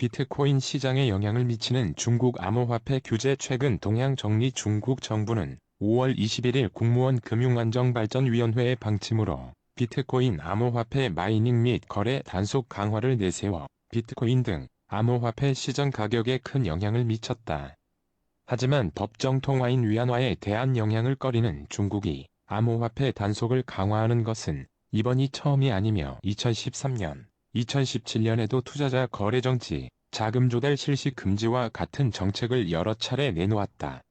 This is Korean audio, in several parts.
비트코인 시장에 영향을 미치는 중국 암호화폐 규제 최근 동향 정리 중국 정부는 5월 21일 국무원 금융안정발전위원회의 방침으로 비트코인 암호화폐 마이닝 및 거래 단속 강화를 내세워 비트코인 등 암호화폐 시장 가격에 큰 영향을 미쳤다. 하지만 법정 통화인 위안화에 대한 영향을 꺼리는 중국이 암호화폐 단속을 강화하는 것은 이번이 처음이 아니며 2013년, 2017년에도 투자자 거래 정지, 자금 조달 실시 금지와 같은 정책을 여러 차례 내놓았다.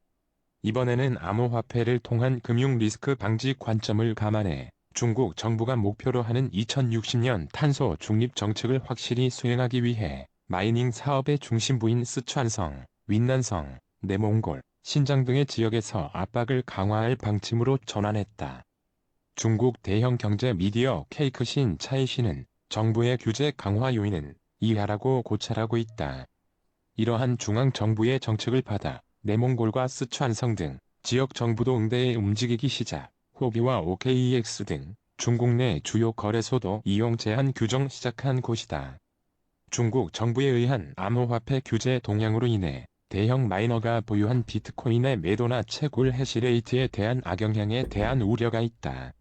이번에는 암호화폐를 통한 금융 리스크 방지 관점을 감안해 중국 정부가 목표로 하는 2060년 탄소 중립 정책을 확실히 수행하기 위해 마이닝 사업의 중심부인 스촨성, 윈난성, 내몽골, 신장 등의 지역에서 압박을 강화할 방침으로 전환했다. 중국 대형 경제 미디어 케이크신 차이신은 정부의 규제 강화 요인은 이하라고 고찰하고 있다. 이러한 중앙 정부의 정책을 받아 내몽골과 스촨성 등 지역 정부도 응대에 움직이기 시작, 호비와 OKEX 등 중국 내 주요 거래소도 이용 제한 규정 시작한 곳이다. 중국 정부에 의한 암호화폐 규제 동향으로 인해 대형 마이너가 보유한 비트코인의 매도나 채굴 해시레이트에 대한 악영향에 대한 우려가 있다.